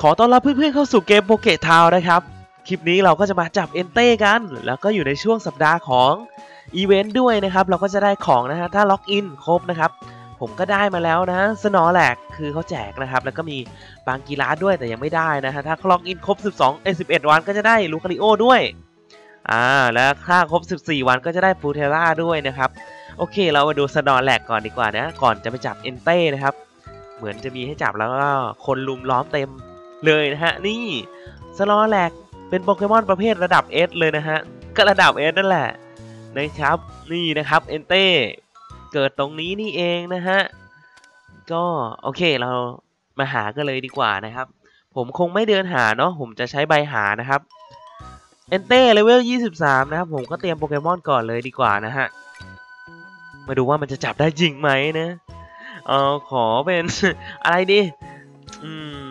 ขอต้อนรับเพื่อนๆเข้าสู่เกมโปเกทาวนะครับ คลิปนี้เราก็จะมาจับเอนเต้กัน แล้วก็อยู่ในช่วงสัปดาห์ของอีเวนต์ด้วยนะครับ เราก็จะได้ของนะฮะ ถ้าล็อกอินครบนะครับ ผมก็ได้มาแล้วนะสนอแหลกคือเขาแจกนะครับ แล้วก็มีบางกีฬาด้วยแต่ยังไม่ได้นะฮะ ถ้าล็อกอินครบ 12เอ้11 วันก็จะได้ลูคาริโอด้วย อ่า แล้วค่าครบ 14 วันก็จะได้ฟูเทล่าด้วยนะครับ โอเค เรามาดูสนอแหลกก่อนดีกว่านะ ก่อนจะไปจับเอนเต้นะครับ เหมือนจะมีให้จับแล้วก็คนลุมล้อมเต็ม เลยนะฮะ นี่สลอแหลกเป็นโปเกมอนประเภทระดับ S เลยนะฮะ ก็ระดับ S นั่นแหละนะครับ นี่นะครับเอนเต้เกิดตรงนี้นี่เองนะฮะ ก็โอเคเรามาหากันเลยดีกว่านะครับ ผมคงไม่เดินหาเนาะผมจะใช้ใบหานะครับเอนเต้เลเวล 23 นะครับ ผมก็เตรียมโปเกมอนก่อนเลยดีกว่านะฮะ มาดูว่ามันจะจับได้จริงไหมนะ เออขอเป็นอะไรดี อืม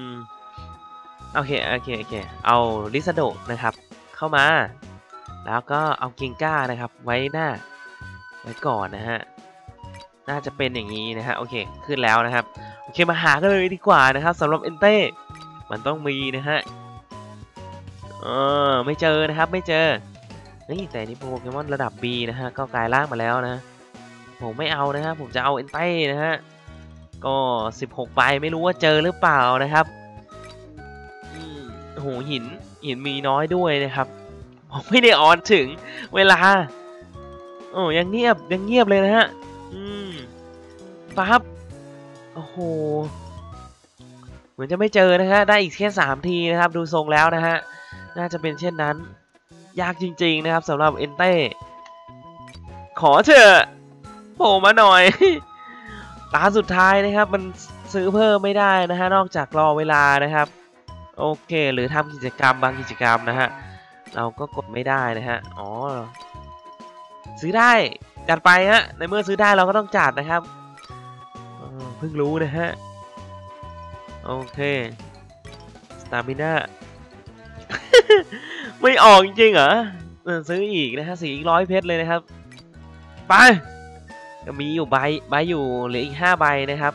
โอเคโอเคโอเคเอาลิซาโดนะครับ เข้ามา แล้วก็เอากิงก้านะครับ ไว้หน้า ไว้ก่อนนะฮะน่าจะเป็นอย่างนี้นะฮะโอเคขึ้นแล้วนะครับโอเคมาหากันเลยดีกว่านะครับสำหรับเอนเต้มันต้องมีนะฮะเออไม่เจอนะครับไม่เจอนี่แต่นี่โปเกมอนระดับ B นะฮะก็กลายร่างมาแล้วนะ ผมไม่เอานะฮะผมจะเอาเอนเต้นะฮะก็ 16ใบไม่รู้ว่าเจอหรือเปล่านะครับ หหินหินมีน้อยด้วยนะครับผมไม่ได้ออนถึงเวลา โอ้ยังเงียบยังเงียบเลยนะฮะ อืมปั๊บโอ้โหเหมือนจะไม่เจอนะฮะ ได้อีกแค่สามทีนะครับ ดูทรงแล้วนะฮะ น่าจะเป็นเช่นนั้น ยากจริง ๆ นะครับสำหรับเอนเต้ขอเถอะโผล่มาหน่อย ตาสุดท้ายนะครับ มันซื้อเพิ่มไม่ได้นะฮะ นอกจากรอเวลานะครับ โอเค หรือทำกิจกรรมบางกิจกรรมนะฮะ เราก็กดไม่ได้นะฮะ อ๋อ ซื้อได้ จัดไปฮะ ในเมื่อซื้อได้เราก็ต้องจัดนะครับเพิ่งรู้นะฮะ โอเคสตามิน่าไม่ออกจริงๆเหรอเออซื้ออีกนะฮะสี่ร้อยเพชรเลยนะครับ ไป ก็มีอยู่ใบ ใบอยู่เหลืออีกห้าใบนะครับ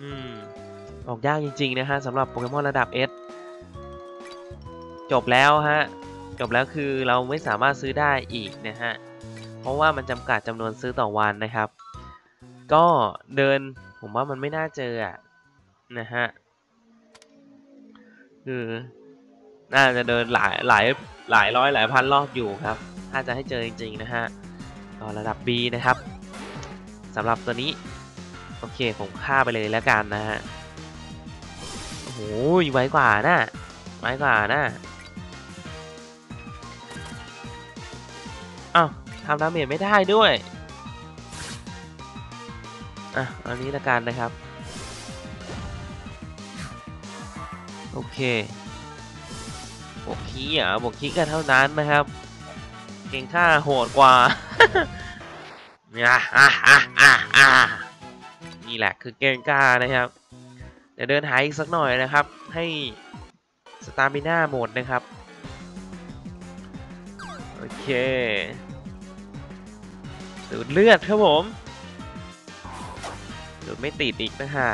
อืม ออกยากจริงๆนะฮะสำหรับโปเกมอนระดับ S จบแล้วฮะ จบแล้วคือเราไม่สามารถซื้อได้อีกนะฮะ เพราะว่ามันจำกัดจำนวนซื้อต่อวันนะครับ ก็เดินผมว่ามันไม่น่าเจออะนะฮะ คือน่าจะเดินหลายหลายหลายร้อยหลายพันรอบอยู่ครับ ถ้าจะให้เจอจริงๆนะฮะก็ระดับ B นะครับสำหรับตัวนี้ โอเค ผมฆ่าไปเลยแล้วกันนะฮะ หไวกว่านะไวกว่านะอ้าวทำดาเมจไม่ได้ด้วยอะอันนี้ละกันนะครับ โอเคบวกคีอะบวกคีกันเท่านั้นนะครับ เก่งค่าโหดกว่าอะอะอะอะอะนี่แหละคือเก่งกล้านะครับ เดี๋ยวเดินหาอีกสักหน่อยนะครับ ให้สตาร์มิน่าหมดนะครับ โอเคดูดเลือดครับผมดูดไม่ติดอีกนะฮะ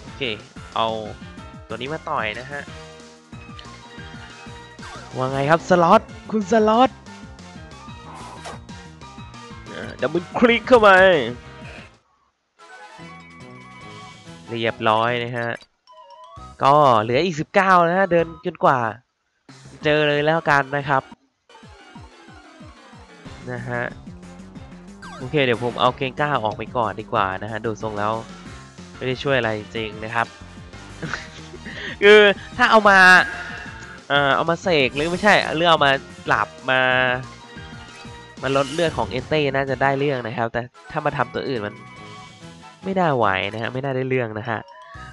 โอเค เอาตัวนี้มาต่อยนะฮะ ว่าไงครับสล็อตคุณสล็อตดับเบิลคลิกเข้าไป เรียบร้อยนะฮะ ก็เหลืออีก 19 นะฮะ เดินจนกว่า เจอเลยแล้วกันนะครับ นะฮะ โอเค เดี๋ยวผมเอาเกงก้าออกไปก่อนดีกว่านะฮะ ดูทรงแล้ว ไม่ได้ช่วยอะไรจริงนะครับ คือถ้าเอามา เอ่อ เอามาเสกหรือไม่ใช่เรื่องเอามาหลับมามาลดเลือดของเอนเต้น่าจะได้เรื่องนะครับ แต่ถ้ามาทำตัวอื่นมัน ไม่น่าไหวนะฮะไม่น่าได้เรื่องนะฮะ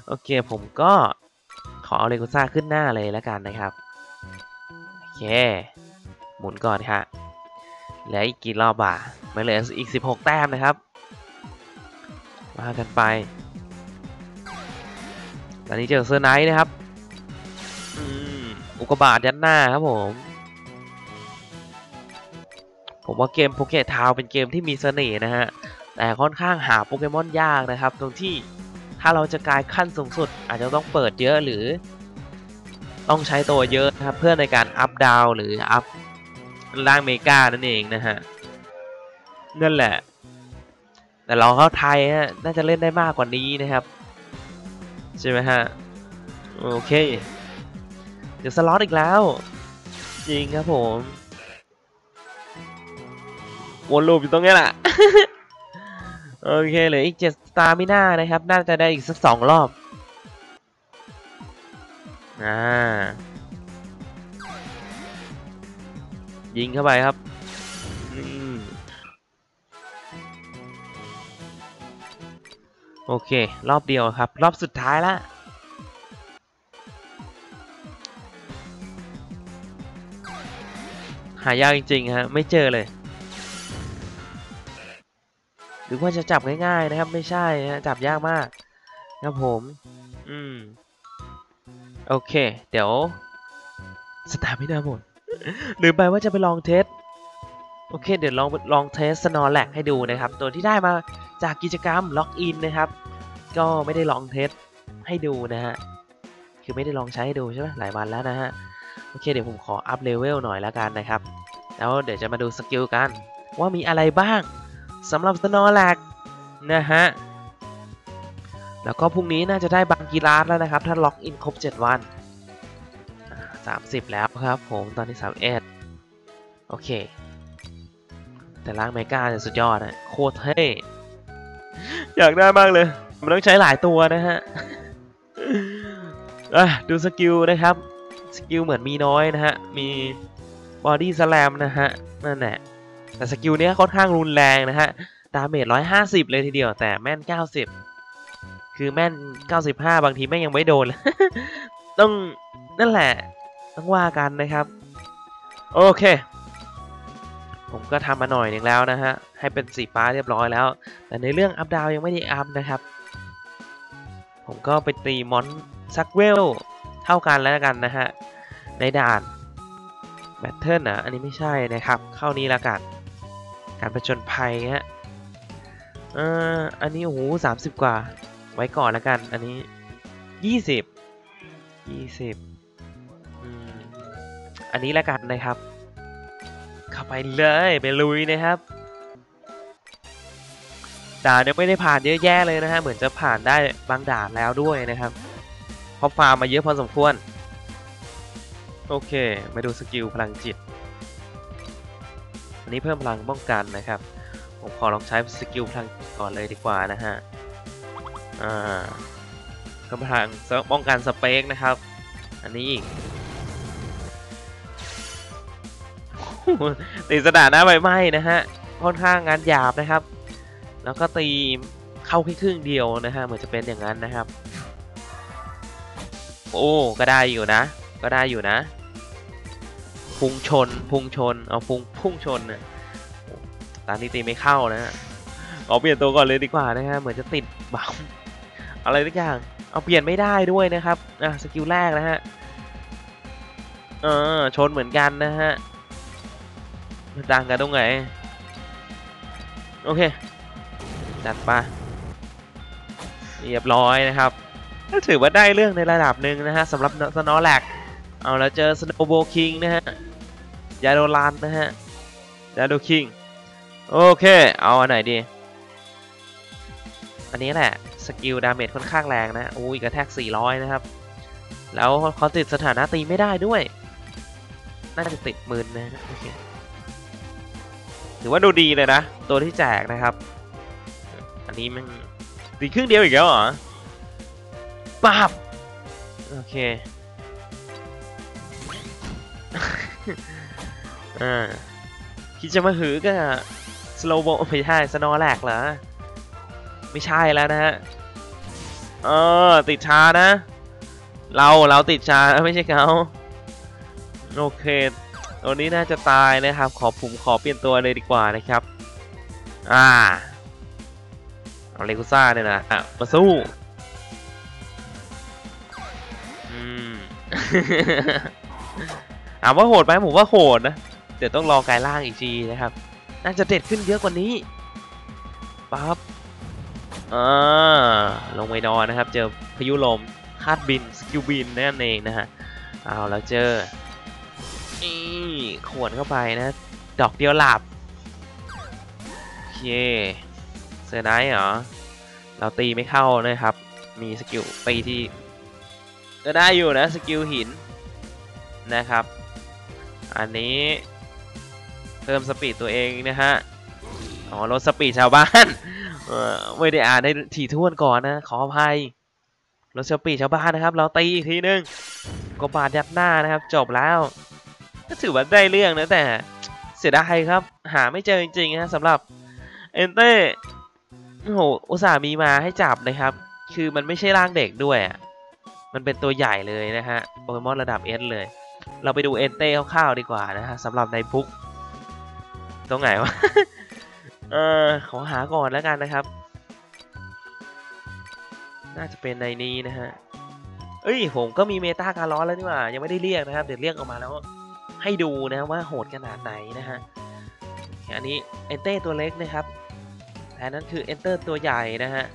โอเคผมก็ขอเอาเลโกซ่าขึ้นหน้าเลยแล้วกันนะครับโอเคหมุนก่อนค่ะเหลืออีกกี่รอบอะไม่เหลืออีก 16 แต้มนะครับมากันไปตอนนี้เจอเซอร์ไนท์นะครับอุกบาตยัดหน้าครับผมผมว่าเกมโปเกทาวเป็นเกมที่มีเสน่ห์นะฮะ แต่ค่อนข้างหาโปเกมอนยากนะครับ ตรงที่ถ้าเราจะกลายขั้นสูงสุด อาจจะต้องเปิดเยอะหรือ ต้องใช้ตัวเยอะนะครับ เพื่อในการอัพดาวหรืออัพร่างเมกานั่นเองนะฮะนั่นแหละ แต่เราเข้าไทยฮะน่าจะเล่นได้มากกว่านี้นะครับใช่ไหมฮะโอเค เดี๋ยวสล็อตอีกแล้ว จริงครับผมวนลูปอยู่ตรงนี้แหละ โอเคเหลืออีกเจ็ดสตาร์มิน่านะครับ น่าจะได้อีกสักสองรอบ อ่า ยิงเข้าไปครับโอเค รอบเดียวครับ รอบสุดท้ายละหายากจริงๆฮะ ไม่เจอเลย หรือว่าจะจับง่ายๆนะครับ ไม่ใช่ฮะจับยากมากครับผม อืม โอเค เดี๋ยวสตาร์ไม่น่าหมดลืมไปว่าจะไปลองเทส โอเค เดี๋ยวลองลองเทสสนอแลกให้ดูนะครับ ตัวที่ได้มาจากกิจกรรมล็อกอินนะครับ ก็ไม่ได้ลองเทสให้ดูนะฮะ คือไม่ได้ลองใช้ให้ดูใช่ไหมหลายวันแล้วนะฮะ โอเค เดี๋ยวผมขออัพเลเวลหน่อยแล้วกันนะครับ แล้วเดี๋ยวจะมาดูสกิลกัน ว่ามีอะไรบ้าง สำหรับสนอแลกนะฮะ แล้วก็พรุ่งนี้น่าจะได้บางกีฬาแล้วนะครับ ถ้าล็อกอินครบ 7 วัน 30 แล้วครับผมตอนนี้ 31 โอเค แต่ร่างเมกาเนี่ยสุดยอดอะโคตรเท่อยากได้มากเลย มันต้องใช้หลายตัวนะฮะอะดูสกิลนะครับ สกิลเหมือนมีน้อยนะฮะ มีบอดี้สแลมนะฮะ นั่นแหละ แต่สกิลนี้ค่อนข้างรุนแรงนะฮะ ดาเมจ 150 เลยทีเดียว แต่แม่น 90 คือแม่น 95 บางทีแม่งยังไม่โดนเลยต้องนั่นแหละ ต้องว่ากันนะครับ โอเค ผมก็ทำมาหน่อยหนึงแล้วนะฮะ ให้เป็นสีฟ้าเรียบร้อยแล้ว แต่ในเรื่องอัพดาวยังไม่ได้อัพนะครับ ผมก็ไปตีมอนซักเวลเท่ากันแล้วกันนะฮะ ในด่านแบทเทิลนะ อันนี้ไม่ใช่นะครับ เข้านี้แล้วกัน การประจนภัยฮะเอ่ออันนี้โอ้โหสามสิบกว่า ไว้ก่อนแล้วกัน อันนี้ยี่สิบยี่สิบอันนี้แล้วกันนะครับ เข้าไปเลยไปลุยนะครับด่านยังไม่ได้ผ่านเยอะแยะเลยนะฮะ เหมือนจะผ่านได้บางด่านแล้วด้วยนะครับเพราะฟาร์มมาเยอะพอสมควร โอเค มาดูสกิลพลังจิต อันนี้เพิ่มพลังป้องกันนะครับ ผมขอลองใช้สกิลพลังก่อนเลยดีกว่านะฮะ อ่าเพิ่มพลังป้องกันสเปกนะครับ อันนี้อีกตีสถาหนะใบไม้นะฮะ ค่อนข้างงานหยาบนะครับ แล้วก็ตีเข้าแค่ครึ่งเดียวนะฮะ เหมือนจะเป็นอย่างนั้นนะครับ โอ้ ก็ได้อยู่นะ ก็ได้อยู่นะ พุงชน พุงชน เอาพุงพุ่งชนนะตอนนี้ตีไม่เข้านะฮะเอาเปลี่ยนตัวก่อนเลยดีกว่านะฮะ เหมือนจะติดบัมอะไรทุกอย่าง เอาเปลี่ยนไม่ได้ด้วยนะครับ อะสกิลแรกนะฮะ เออ ชนเหมือนกันนะฮะมันต่างกันตรงไหน โอเค จัดไปเรียบร้อยนะครับก็ถือว่าได้เรื่องในระดับหนึ่งนะฮะสำหรับสโนแลกเอาแล้วเจอสโนโบคิงนะฮะ ยาโดลันนะฮะยาโดคิง โอเค เอาอันไหนดี อันนี้แหละ สกิลดาเมจค่อนข้างแรงนะอุ้ยกระแทก 400 นะครับ แล้วเขาติดสถานะตีไม่ได้ด้วย น่าจะติดหมื่นนะโอเคถือว่าดูดีเลยนะ ตัวที่แจกนะครับ อันนี้มันตีครึ่งเดียวอีกแล้วเหรอปับโอเค อ่าคิดจะมาหือก็สโลโบไม่ใช่สโนแลกเหรอ ไม่ใช่แล้วนะฮะ เออ ติดชานะ เราเราติดชาไม่ใช่เขาโอเคตัวนี้น่าจะตายนะครับ ขอผมขอเปลี่ยนตัวเลยดีกว่านะครับ อ่าเอาเลกุซ่าเนี่ยนะอะมาสู้อืม ถามว่าโหดไหมผมว่าโหดนะ ดี๋ยวต้องรอกายล่างอีกทีนะครับ น่าจะเด็ดขึ้นเยอะกว่านี้ปั๊บอ่าลงไปนอนนะครับ เจอพายุลมคาดบินสกิลบินนั่นเองนะฮะเอาแล้วเจอนี่ขวนเข้าไปนะ ดอกเดียวหลับโอเคเซอร์ไนท์เหรอเราตีไม่เข้านะครับ มีสกิลตีที่ก็ได้อยู่นะสกิลหินนะครับ อันนี้ เพิ่มสปีดตัวเองนะฮะอ๋อลดสปีดชาวบ้านไม่ได้อ่านได้ถี่ถ้วนก่อนนะขออภัยลดสปีดชาวบ้านนะครับ เราตีอีกทีนึงก็บาดยัดหน้านะครับ จบแล้ว ก็ถือว่าได้เรื่องนะแต่เสียดายครับ หาไม่เจอจริงๆนะสำหรับเอนเต้โอ้โหอุตส่าห์มีมาให้จับนะครับ คือมันไม่ใช่ร่างเด็กด้วยมันเป็นตัวใหญ่เลยนะฮะโปเกมอนระดับเอสเลย เราไปดูเอนเต้คร่าวๆดีกว่านะฮะสำหรับในพุก ตรงไหนวะ เออขอหาก่อนแล้วกันนะครับ น่าจะเป็นในนี้นะฮะ เอ้ย ผมก็มีเมตาการ้อแล้วนี่หว่า ยังไม่ได้เรียกนะครับ เดี๋ยวเรียกออกมาแล้ว ให้ดูนะว่าโหดขนาดไหนนะฮะ อันนี้เอนเต้ตัวเล็กนะครับแต่นั้นคือเอนเตอร์ตัวใหญ่นะฮะ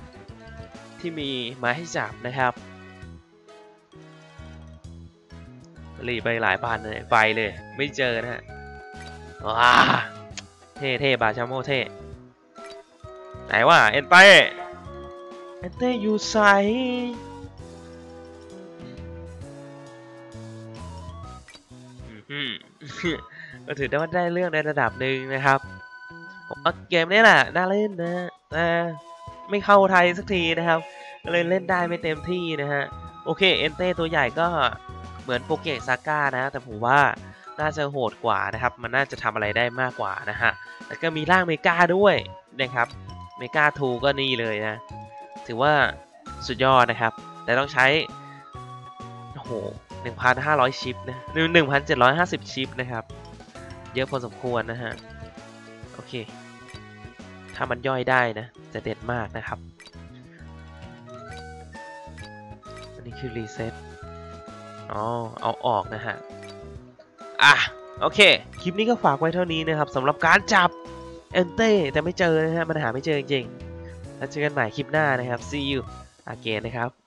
ที่มีมาให้จับนะครับรีไปหลายพันเลยไปเลย ไม่เจอนะฮะว้า เท่เท่บาชาโมเท่ไหนวะเอ็นเต้เอ็นเต้อยู่ไซอืมก็ถือได้ว่าได้เรื่องในระดับหนึ่งนะครับผมว่าเกมนี้แหละน่าเล่นนะแต่ไม่เข้าไทยสักทีนะครับก็เลยเล่นได้ไม่เต็มที่นะฮะ โอเคเอนเต้ตัวใหญ่ก็เหมือนโปเกซาก้านะ แต่ผมว่า น่าจะโหดกว่านะครับ มันน่าจะทำอะไรได้มากกว่านะฮะ แล้วก็มีร่างเมกาด้วยนะครับ เมกาทูก็นี่เลยนะ ถือว่าสุดยอดนะครับ แต่ต้องใช้ โอ้โห 1,500 ชิปนะหรือ1,750ชิปนะครับ เยอะพอสมควรนะฮะ โอเค ถ้ามันย่อยได้นะ จะเด็ดมากนะครับ อันนี้คือรีเซ็ตอ๋อ เอาออกนะฮะ อะโอเค คลิปนี้ก็ฝากไว้เท่านี้นะครับสำหรับการจับเอนเต้แต่ไม่เจอนะฮะมันหาไม่เจอจริงๆแล้วเจอกันใหม่คลิปหน้านะครับ see you again นะครับ